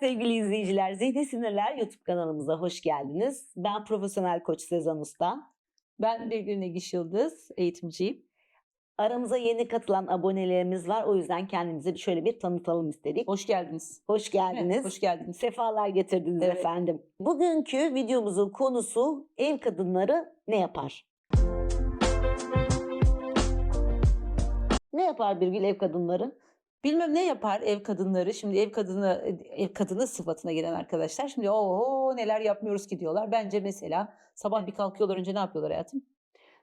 sevgili izleyiciler. Zihni Sinirler YouTube kanalımıza hoş geldiniz. Ben profesyonel koç Sezen Usta. Ben Negiş Yıldız, eğitimciyim. Aramıza yeni katılan abonelerimiz var. O yüzden kendimizi şöyle bir tanıtalım istedik. Hoş geldiniz. Hoş geldiniz. Hoş geldiniz. Sefalar getirdiniz Evet. efendim. Bugünkü videomuzun konusu ev kadınları ne yapar? Ne yapar Birgül ev kadınları? Bilmem ne yapar ev kadınları. Şimdi ev kadını ev kadını sıfatına gelen arkadaşlar. Şimdi o neler yapmıyoruz ki diyorlar. Bence mesela sabah bir kalkıyorlar önce ne yapıyorlar hayatım?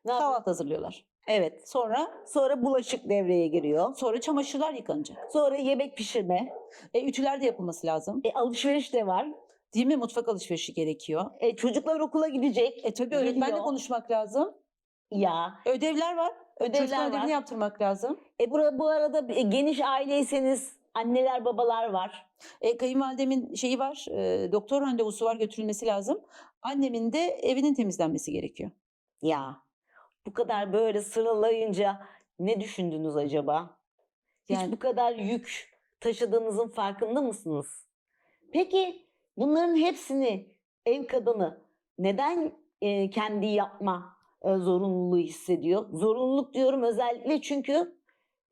Ne? Kahvaltı hazırlıyorlar. Evet. Sonra Sonra bulaşık devreye giriyor. sonra çamaşırlar yıkanacak. Sonra yemek pişirme. E, ütüler de yapılması lazım. E, alışveriş de var. Değil mi? Mutfak alışverişi gerekiyor. E, çocuklar okula gidecek. E tabii öğretmenle Geliyor. konuşmak lazım. Ya. Ödevler var. Ödevler Çocukların var. ödevini yaptırmak lazım. E bu, bu arada e, geniş aileyseniz anneler babalar var. E, kayınvalidemin şeyi var, e, doktor randevusu var götürülmesi lazım. Annemin de evinin temizlenmesi gerekiyor. Ya. Bu kadar böyle sıralayınca ne düşündünüz acaba? Hiç Yani- bu kadar yük taşıdığınızın farkında mısınız? Peki bunların hepsini ev kadını neden e, kendi yapma zorunluluğu hissediyor? Zorunluluk diyorum özellikle çünkü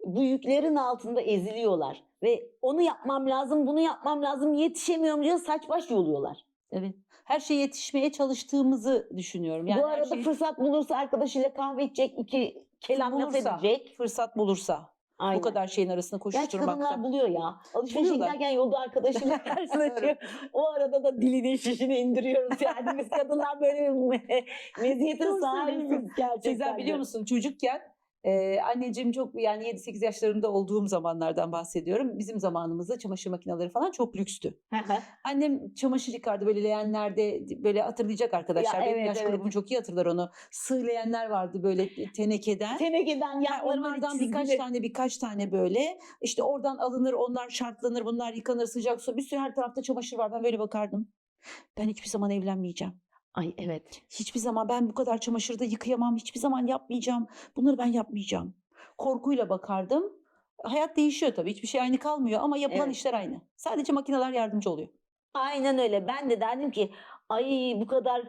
bu yüklerin altında eziliyorlar ve onu yapmam lazım, bunu yapmam lazım, yetişemiyorum diyor saç baş yoluyorlar. Evet. Her şeye yetişmeye çalıştığımızı düşünüyorum. Yani bu arada şeyi fırsat bulursa arkadaşıyla kahve içecek, iki kelam laf edecek. fırsat bulursa Aynen. bu kadar şeyin arasında Gerçi kadınlar koşuşturmakta. buluyor ya. Alışverişe giderken yolda arkadaşıyla karşılaşıyor. o arada da dilinin şişini indiriyoruz. Yani biz kadınlar böyle meziyetin sahibiz gerçekten. Sezen biliyor musun çocukken e, anneciğim çok yani 7-8 yaşlarında olduğum zamanlardan bahsediyorum. Bizim zamanımızda çamaşır makineleri falan çok lükstü. Annem çamaşır yıkardı böyle leğenlerde böyle hatırlayacak arkadaşlar. Ya Benim evet, yaş evet. grubum çok iyi hatırlar onu. Sığ leğenler vardı böyle tenekeden. Tenekeden Ha, yanlarına onlardan birkaç çizgili. tane birkaç tane böyle işte oradan alınır onlar şartlanır bunlar yıkanır sıcak su bir sürü her tarafta çamaşır var ben böyle bakardım. Ben hiçbir zaman evlenmeyeceğim. Ay evet. Hiçbir zaman ben bu kadar çamaşırda yıkayamam. Hiçbir zaman yapmayacağım. Bunları ben yapmayacağım. Korkuyla bakardım. Hayat değişiyor tabii. Hiçbir şey aynı kalmıyor ama yapılan Evet. işler aynı. Sadece makineler yardımcı oluyor. Aynen öyle. Ben de derdim ki ay bu kadar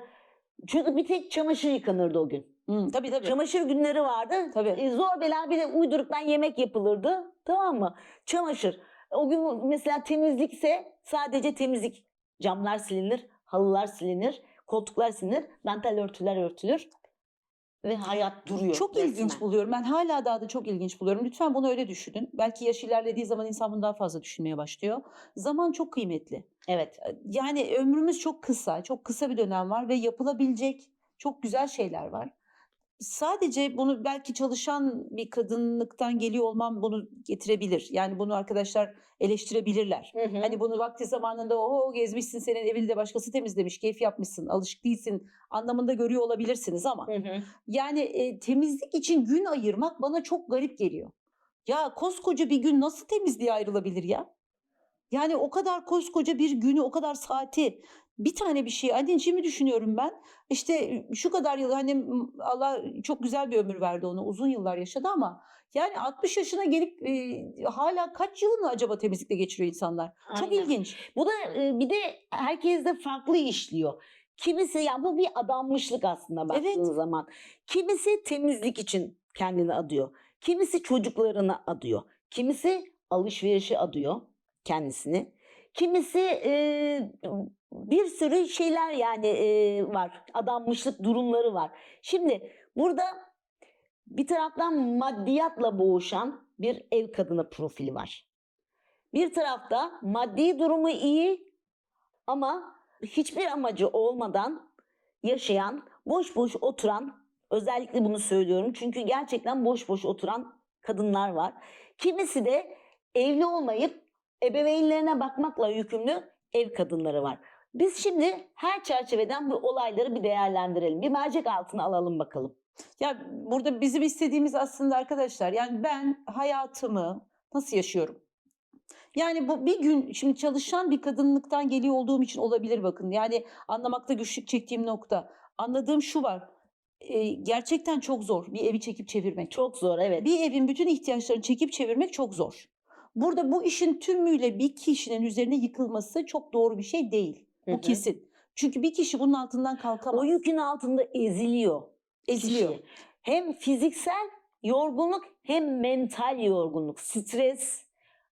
çünkü bir tek çamaşır yıkanırdı o gün. Hı, tabii tabii. Çamaşır günleri vardı. Tabii. E, zor bela bir de uyduruktan yemek yapılırdı. Tamam mı? Çamaşır. O gün mesela temizlikse sadece temizlik. Camlar silinir, halılar silinir, koltuklar silinir, dantel örtüler örtülür. Ve hayat duruyor. Çok resmen. ilginç buluyorum. Ben hala daha da çok ilginç buluyorum. Lütfen bunu öyle düşünün. Belki yaş ilerlediği zaman insan bunu daha fazla düşünmeye başlıyor. Zaman çok kıymetli. Evet. Yani ömrümüz çok kısa. Çok kısa bir dönem var ve yapılabilecek çok güzel şeyler var. Sadece bunu belki çalışan bir kadınlıktan geliyor olmam bunu getirebilir. Yani bunu arkadaşlar eleştirebilirler. Hı hı. Hani bunu vakti zamanında o gezmişsin senin evini de başkası temizlemiş, keyif yapmışsın, alışık değilsin anlamında görüyor olabilirsiniz ama Hı hı. yani e, temizlik için gün ayırmak bana çok garip geliyor. Ya koskoca bir gün nasıl temizliğe ayrılabilir ya? Yani o kadar koskoca bir günü, o kadar saati bir tane bir şey anneciğimi düşünüyorum ben. İşte şu kadar yıl hani m- Allah çok güzel bir ömür verdi ona. Uzun yıllar yaşadı ama yani 60 yaşına gelip e, hala kaç yılını acaba temizlikle geçiriyor insanlar? Çok Aynen. ilginç. Bu da e, bir de herkes de farklı işliyor. Kimisi yani bu bir adanmışlık aslında baktığın Evet. zaman. Kimisi temizlik için kendini adıyor. Kimisi çocuklarını adıyor. Kimisi alışverişe adıyor kendisini. Kimisi e, bir sürü şeyler yani e, var. Adanmışlık durumları var. Şimdi burada bir taraftan maddiyatla boğuşan bir ev kadını profili var. Bir tarafta maddi durumu iyi ama hiçbir amacı olmadan yaşayan, boş boş oturan, özellikle bunu söylüyorum çünkü gerçekten boş boş oturan kadınlar var. Kimisi de evli olmayıp ebeveynlerine bakmakla yükümlü ev kadınları var. Biz şimdi her çerçeveden bu olayları bir değerlendirelim. Bir mercek altına alalım bakalım. Ya burada bizim istediğimiz aslında arkadaşlar yani ben hayatımı nasıl yaşıyorum? Yani bu bir gün şimdi çalışan bir kadınlıktan geliyor olduğum için olabilir bakın. Yani anlamakta güçlük çektiğim nokta. Anladığım şu var. e, gerçekten çok zor bir evi çekip çevirmek. Çok zor evet. Bir evin bütün ihtiyaçlarını çekip çevirmek çok zor. Burada bu işin tümüyle bir kişinin üzerine yıkılması çok doğru bir şey değil. Hı Bu hı. kesin. Çünkü bir kişi bunun altından kalkamaz. O yükün altında eziliyor. eziliyor. kişi. Hem fiziksel yorgunluk hem mental yorgunluk, stres,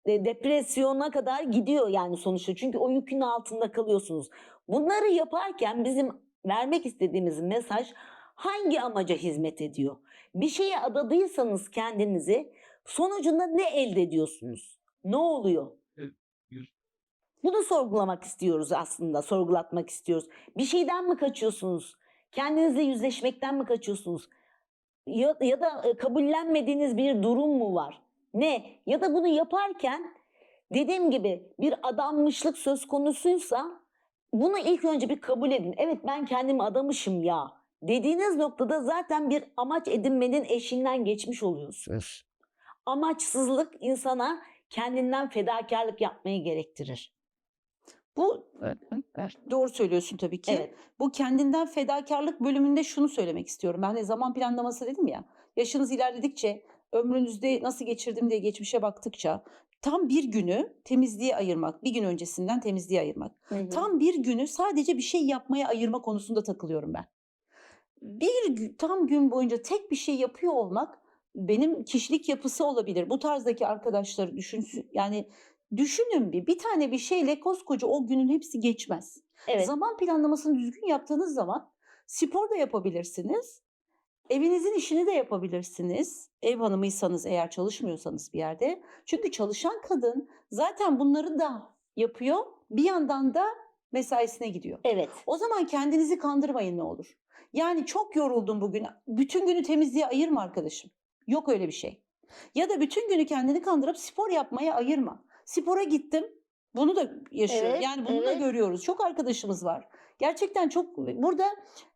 e, depresyona kadar gidiyor yani sonuçta. Çünkü o yükün altında kalıyorsunuz. Bunları yaparken bizim vermek istediğimiz mesaj hangi amaca hizmet ediyor? Bir şeye adadıysanız kendinizi sonucunda ne elde ediyorsunuz? Ne oluyor? Bir- Bunu sorgulamak istiyoruz aslında, sorgulatmak istiyoruz. Bir şeyden mi kaçıyorsunuz? Kendinizle yüzleşmekten mi kaçıyorsunuz? Ya, ya da e, kabullenmediğiniz bir durum mu var? Ne? Ya da bunu yaparken dediğim gibi bir adanmışlık söz konusuysa bunu ilk önce bir kabul edin. Evet ben kendimi adamışım ya. Dediğiniz noktada zaten bir amaç edinmenin eşiğinden geçmiş oluyorsunuz. Amaçsızlık insana kendinden fedakarlık yapmayı gerektirir. Bu doğru söylüyorsun tabii ki. Evet. Bu kendinden fedakarlık bölümünde şunu söylemek istiyorum. Ben de zaman planlaması dedim ya. Yaşınız ilerledikçe, ömrünüzde nasıl geçirdim diye geçmişe baktıkça tam bir günü temizliğe ayırmak, bir gün öncesinden temizliğe ayırmak. Tam Tam bir günü sadece bir şey yapmaya ayırma konusunda takılıyorum ben. Bir tam gün boyunca tek bir şey yapıyor olmak benim kişilik yapısı olabilir. Bu tarzdaki arkadaşları düşünsün. Yani düşünün bir bir tane bir şeyle koskoca o günün hepsi geçmez. evet. Zaman planlamasını düzgün yaptığınız zaman spor da yapabilirsiniz. Evinizin işini de yapabilirsiniz. Ev hanımıysanız eğer çalışmıyorsanız bir yerde. Çünkü çalışan kadın zaten bunları da yapıyor. Bir yandan da mesaisine gidiyor. Evet. O zaman kendinizi kandırmayın ne olur. Yani çok yoruldum bugün. Bütün günü temizliğe ayırma arkadaşım. Yok öyle bir şey. Ya da bütün günü kendini kandırıp spor yapmaya ayırma. Spora gittim. Bunu da yaşıyorum. Evet, yani bunu da evet. görüyoruz. Çok arkadaşımız var. Gerçekten çok burada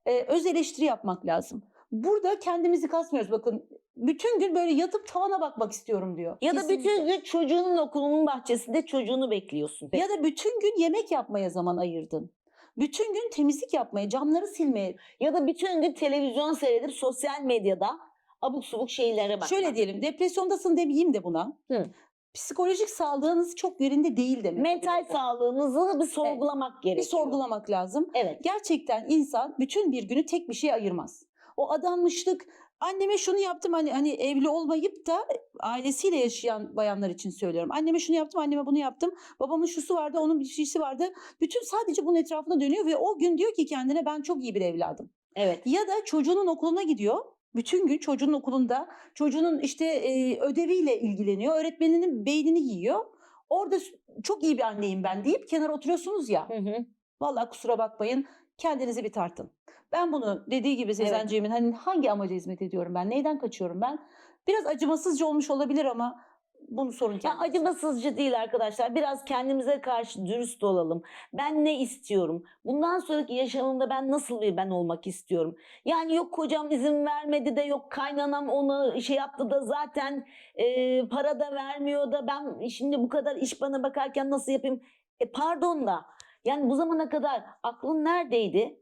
e, öz eleştiri yapmak lazım. Burada kendimizi kasmıyoruz. Bakın bütün gün böyle yatıp tavana bakmak istiyorum diyor. Ya da Kesinlikle. bütün gün çocuğunun okulunun bahçesinde çocuğunu bekliyorsun. Ya da bütün gün yemek yapmaya zaman ayırdın. Bütün gün temizlik yapmaya, camları silmeye. Ya da bütün gün televizyon seyredip sosyal medyada abuk subuk şeylere bakmak. Şöyle diyelim, depresyondasın demeyeyim de buna. Hı. Psikolojik sağlığınız çok yerinde değil demek. Mental oluyor. sağlığınızı bir sorgulamak Bir gerekiyor. sorgulamak lazım. Evet. Gerçekten insan bütün bir günü tek bir şeye ayırmaz. O adanmışlık, anneme şunu yaptım hani hani evli olmayıp da ailesiyle yaşayan bayanlar için söylüyorum. Anneme şunu yaptım, anneme bunu yaptım. Babamın şusu vardı, onun bir şeysi vardı. Bütün sadece bunun etrafında dönüyor ve o gün diyor ki kendine ben çok iyi bir evladım. Evet. Ya da çocuğunun okuluna gidiyor. Bütün gün çocuğun okulunda çocuğunun işte e, ödeviyle ilgileniyor. Öğretmeninin beynini yiyor. Orada çok iyi bir anneyim ben deyip kenara oturuyorsunuz ya. Hı hı. Vallahi kusura bakmayın. Kendinizi bir tartın. Ben bunu dediği gibi Sezenciğimin hani hangi amaca hizmet ediyorum ben? Neyden kaçıyorum ben? Biraz acımasızca olmuş olabilir ama bunu sorun Ya kendinize. acımasızca değil arkadaşlar. Biraz kendimize karşı dürüst olalım. Ben ne istiyorum? Bundan sonraki yaşamımda ben nasıl bir ben olmak istiyorum? Yani yok kocam izin vermedi de yok kaynanam onu şey yaptı da zaten e, para da vermiyor da ben şimdi bu kadar iş bana bakarken nasıl yapayım? E pardon da yani bu zamana kadar aklın neredeydi?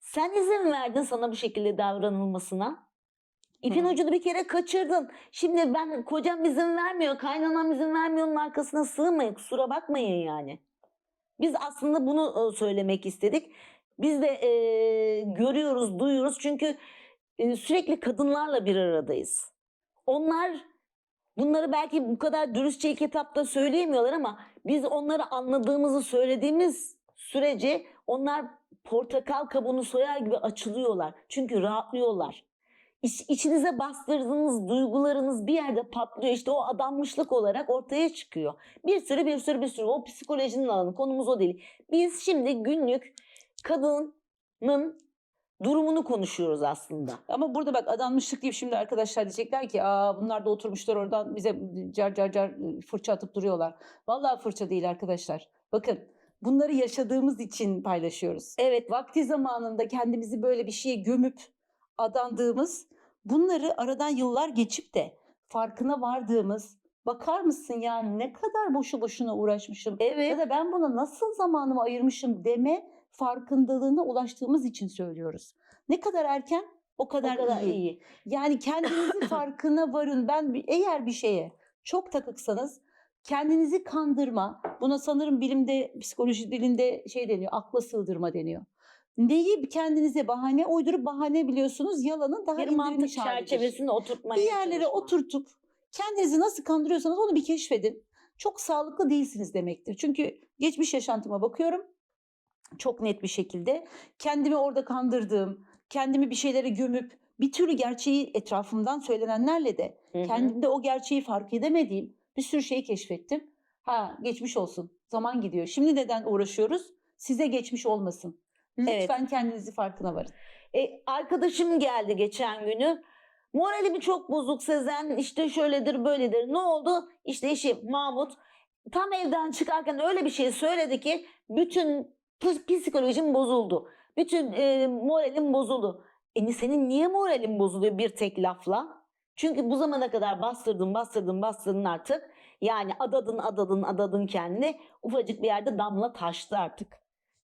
Sen izin verdin sana bu şekilde davranılmasına. İpin Hı. ucunu bir kere kaçırdın. Şimdi ben kocam izin vermiyor, kaynanam izin vermiyor onun arkasına sığmayın. Kusura bakmayın yani. Biz aslında bunu e, söylemek istedik. Biz de e, görüyoruz, duyuyoruz çünkü e, sürekli kadınlarla bir aradayız. Onlar bunları belki bu kadar dürüstçe ilk etapta söyleyemiyorlar ama biz onları anladığımızı söylediğimiz sürece onlar portakal kabuğunu soyar gibi açılıyorlar. Çünkü rahatlıyorlar. İç, içinize bastırdığınız duygularınız bir yerde patlıyor. İşte o adanmışlık olarak ortaya çıkıyor. Bir sürü bir sürü bir sürü. O psikolojinin alanı. Konumuz o değil. Biz şimdi günlük kadının durumunu konuşuyoruz aslında. Ama burada bak adanmışlık deyip şimdi arkadaşlar diyecekler ki aa bunlar da oturmuşlar oradan bize car car car fırça atıp duruyorlar. Vallahi fırça değil arkadaşlar. Bakın bunları yaşadığımız için paylaşıyoruz. Evet. Vakti zamanında kendimizi böyle bir şeye gömüp adandığımız bunları aradan yıllar geçip de farkına vardığımız bakar mısın ya ne kadar boşu boşuna uğraşmışım ya Evet. da ben buna nasıl zamanımı ayırmışım deme farkındalığına ulaştığımız için söylüyoruz. Ne kadar erken o O kadar, kadar iyi. iyi. Yani kendinizin farkına varın. Ben eğer bir şeye çok takıksanız kendinizi kandırma. Buna sanırım bilimde, psikoloji dilinde şey deniyor, akla sığdırma deniyor. Neyi kendinize bahane uydurup bahane biliyorsunuz yalanın daha Bir mantık çerçevesine oturtmaya Bir yerlere çalışma. oturtup kendinizi nasıl kandırıyorsanız onu bir keşfedin. Çok sağlıklı değilsiniz demektir. Çünkü geçmiş yaşantıma bakıyorum. Çok net bir şekilde kendimi orada kandırdığım, kendimi bir şeylere gömüp bir türlü gerçeği etrafımdan söylenenlerle de Hı hı. kendimde o gerçeği fark edemediğim bir sürü şeyi keşfettim. Ha geçmiş olsun. Zaman gidiyor. Şimdi neden uğraşıyoruz? Size geçmiş olmasın. Lütfen kendinizi farkına varın. E, arkadaşım geldi geçen günü. Moralimi çok bozuk Sezen. İşte şöyledir böyledir. Ne oldu? İşte eşi Mahmut tam evden çıkarken öyle bir şey söyledi ki bütün ps- psikolojim bozuldu. Bütün e, moralim bozuldu. E senin niye moralin bozuluyor bir tek lafla? Çünkü bu zamana kadar bastırdın bastırdın bastırdın artık. Yani adadın adadın adadın kendini ufacık bir yerde damla taştı artık.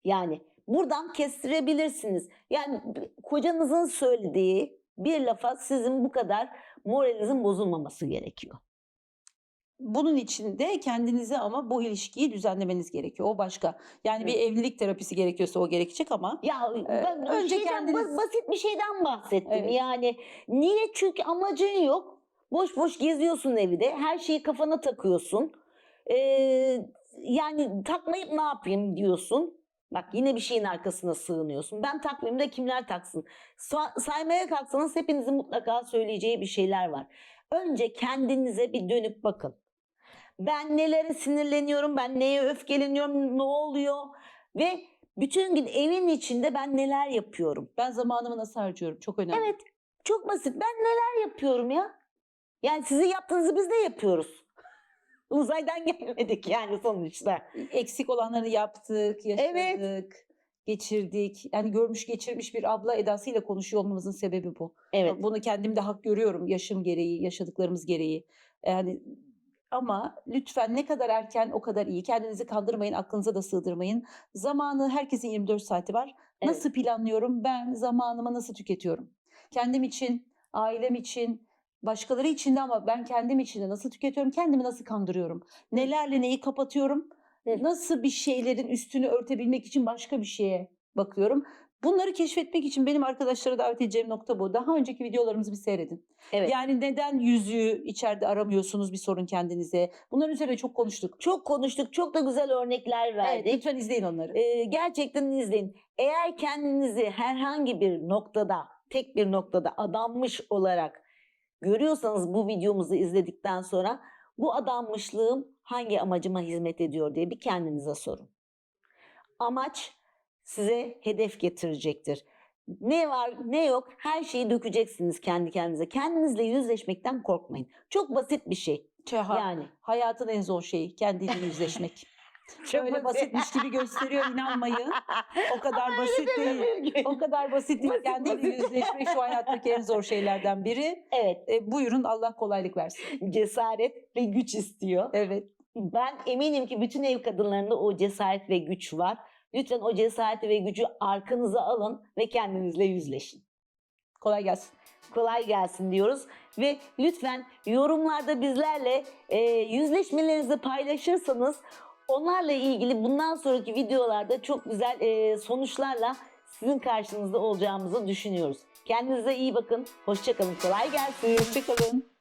Yani buradan kestirebilirsiniz. Yani kocanızın söylediği bir lafa sizin bu kadar moralinizin bozulmaması gerekiyor. Bunun için de kendinize ama bu ilişkiyi düzenlemeniz gerekiyor. O başka. Yani bir evlilik terapisi gerekiyorsa o gerekecek ama Ya ben önce şeyden, kendiniz- bas- basit bir şeyden bahsettim. Evet. Yani niye? Çünkü amacın yok. Boş boş geziyorsun evde. Her şeyi kafana takıyorsun. Ee, yani takmayıp ne yapayım diyorsun. Bak yine bir şeyin arkasına sığınıyorsun. Ben da kimler taksın. Sa- saymaya kalksanız hepinizin mutlaka söyleyeceği bir şeyler var. Önce kendinize bir dönüp bakın. Ben nelere sinirleniyorum, ben neye öfkeleniyorum, ne oluyor? Ve bütün gün evin içinde ben neler yapıyorum? ben zamanımı nasıl harcıyorum? Çok önemli. Evet, çok basit. Ben neler yapıyorum ya? Yani sizin yaptığınızı biz de yapıyoruz. Uzaydan gelmedik yani sonuçta. Eksik olanları yaptık, yaşadık, Evet. geçirdik. Yani görmüş geçirmiş bir abla edasıyla konuşuyor olmamızın sebebi bu. Evet. Bunu kendimde hak görüyorum yaşım gereği, yaşadıklarımız gereği. Yani ama lütfen ne kadar erken o kadar iyi. Kendinizi kandırmayın, aklınıza da sığdırmayın. Zamanı herkesin 24 saati var. Evet. Nasıl planlıyorum? Ben zamanımı nasıl tüketiyorum? Kendim için, ailem için, başkaları için de ama ben kendim için de nasıl tüketiyorum? Kendimi nasıl kandırıyorum? Nelerle neyi kapatıyorum? Evet. Nasıl bir şeylerin üstünü örtebilmek için başka bir şeye bakıyorum? Bunları keşfetmek için benim arkadaşlara davet edeceğim nokta bu. Daha önceki videolarımızı bir seyredin. Evet. Yani neden yüzüğü içeride aramıyorsunuz bir sorun kendinize? Bunların üzerine çok konuştuk. Çok konuştuk, çok da güzel örnekler Evet, verdik. lütfen izleyin onları. Ee, gerçekten izleyin. Eğer kendinizi herhangi bir noktada, tek bir noktada adanmış olarak görüyorsanız bu videomuzu izledikten sonra bu adanmışlığım hangi amacıma hizmet ediyor diye bir kendinize sorun. Amaç size hedef getirecektir. Ne var ne yok her şeyi dökeceksiniz kendi kendinize. Kendinizle yüzleşmekten korkmayın. Çok basit bir şey. Çeha, Yani hayatın en zor şeyi kendiyle yüzleşmek. Şöyle basitmiş gibi gösteriyor inanmayın. O kadar basit değil. O kadar basit değil. Basit. yüzleşmek şu hayattaki en zor şeylerden biri. Evet, E, buyurun Allah kolaylık versin. cesaret ve güç istiyor. Evet. Ben eminim ki bütün ev kadınlarında o cesaret ve güç var. Lütfen o cesareti ve gücü arkanıza alın ve kendinizle yüzleşin. Kolay gelsin. Kolay gelsin diyoruz ve lütfen yorumlarda bizlerle e, yüzleşmelerinizi paylaşırsanız onlarla ilgili bundan sonraki videolarda çok güzel e, sonuçlarla sizin karşınızda olacağımızı düşünüyoruz. Kendinize iyi bakın. Hoşçakalın. Kolay gelsin. Hoşçakalın.